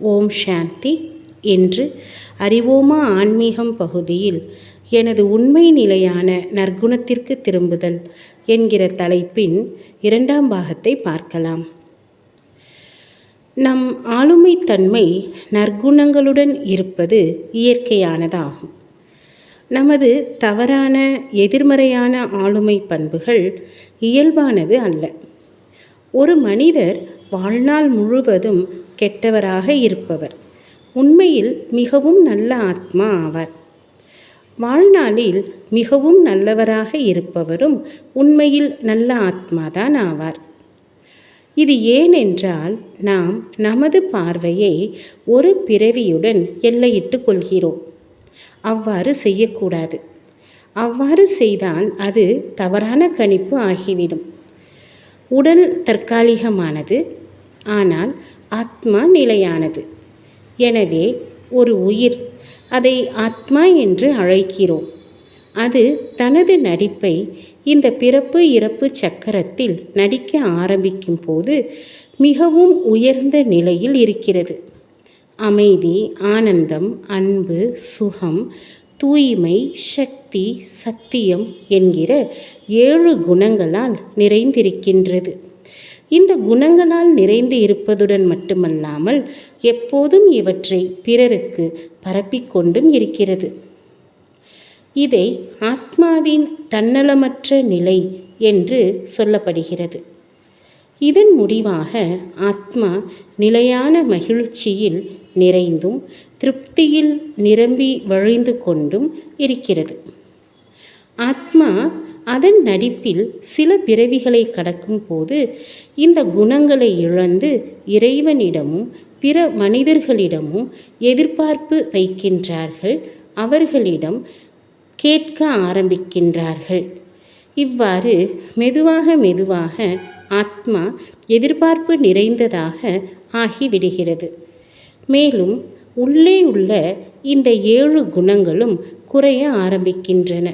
ஓம் சாந்தி என்று அறிவோமா ஆன்மீகம் பகுதியில் எனது உண்மை நிலையான நற்குணத்திற்கு திரும்புதல் என்கிற தலைப்பின் இரண்டாம் பாகத்தை பார்க்கலாம். நம் ஆளுமைத்தன்மை நற்குணங்களுடன் இருப்பது இயற்கையானதாகும். நமது தவறான எதிர்மறையான ஆளுமை பண்புகள் இயல்பானது அல்ல. ஒரு மனிதர் வாழ்நாள் முழுவதும் கெட்டவராக இருப்பவர். உண்மையில் மிகவும் நல்ல ஆத்மா ஆவார் வாழ்நாளில் மிகவும் நல்லவராக இருப்பவரும் உண்மையில் நல்ல ஆத்மாதான் ஆவார். இது ஏனென்றால் நாம் நமது பார்வையை ஒரு பிறவியுடன் எல்லையிட்டு கொள்கிறோம். அவ்வாறு செய்யக்கூடாது. அவ்வாறு செய்தால் அது தவறான கணிப்பு ஆகிவிடும். உடல் தற்காலிகமானது ஆனால் ஆத்மா நிலையானது. எனவே ஒரு உயிர் அதை ஆத்மா என்று அழைக்கிறோம். அது தனது நடிப்பை இந்த பிறப்பு இறப்பு சக்கரத்தில் நடிக்க ஆரம்பிக்கும் போது மிகவும் உயர்ந்த நிலையில் இருக்கிறது. அமைதி ஆனந்தம் அன்பு சுகம் தூய்மை சக்தி சத்தியம் என்கிற ஏழு குணங்களால் நிறைந்திருக்கின்றது. இந்த குணங்களால் நிறைந்து இருப்பதுடன் மட்டுமல்லாமல் எப்போதும் இவற்றை பிறருக்கு பரப்பிக்கொண்டும் இருக்கிறது. இதை ஆத்மாவின் தன்னலமற்ற நிலை என்று சொல்லப்படுகிறது. இதன் முடிவாக ஆத்மா நிலையான மகிழ்ச்சியில் நிறைந்தும் திருப்தியில் நிரம்பி வழிந்து கொண்டும் இருக்கிறது. ஆத்மா அதன் நடிப்பில் சில பிறவிகளை கடக்கும் போது இந்த குணங்களை இழந்து இறைவனிடமும் பிற மனிதர்களிடமும் எதிர்பார்ப்பு வைக்கின்றார்கள். அவர்களிடம் கேட்க ஆரம்பிக்கின்றார்கள். இவ்வாறு மெதுவாக மெதுவாக ஆத்மா எதிர்பார்ப்பு நிறைந்ததாக ஆகிவிடுகிறது. மேலும் உள்ளே உள்ள இந்த ஏழு குணங்களும் குறைய ஆரம்பிக்கின்றன.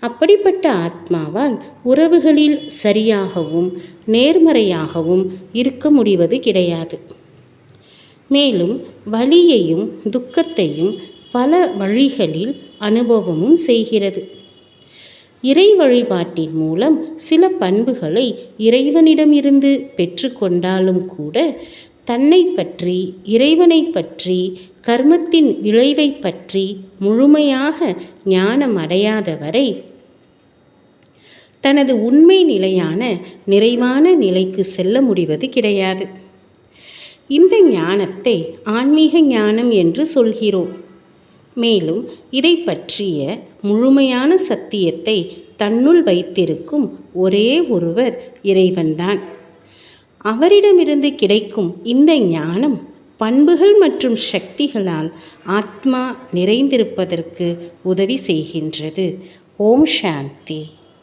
அப்படிப்பட்ட ஆத்மாவால் உறவுகளில் சரியாகவும் நேர்மறையாகவும் இருக்க முடிவது கிடையாது. மேலும் வலியையும் துக்கத்தையும் பல வழிகளில் அனுபவமும் செய்கிறது. இறை வழிபாட்டின் மூலம் சில பண்புகளை இறைவனிடமிருந்து பெற்றுக்கொண்டாலும் கூட தன்னை பற்றி இறைவனை பற்றி கர்மத்தின் விளைவை பற்றி முழுமையாக ஞானம் அடையாதவரை தனது உண்மை நிலையான நிறைவான நிலைக்கு செல்ல முடிவது கிடையாது. இந்த ஞானத்தை ஆன்மீக ஞானம் என்று சொல்கிறோம். மேலும் இதை பற்றிய முழுமையான சத்தியத்தை தன்னுள் வைத்திருக்கும் ஒரே ஒருவர் இறைவன்தான். அவரிடமிருந்து கிடைக்கும் இந்த ஞானம் பண்புகள் மற்றும் சக்திகளால் ஆத்மா நிறைந்திருப்பதற்கு உதவி செய்கின்றது. ஓம் சாந்தி.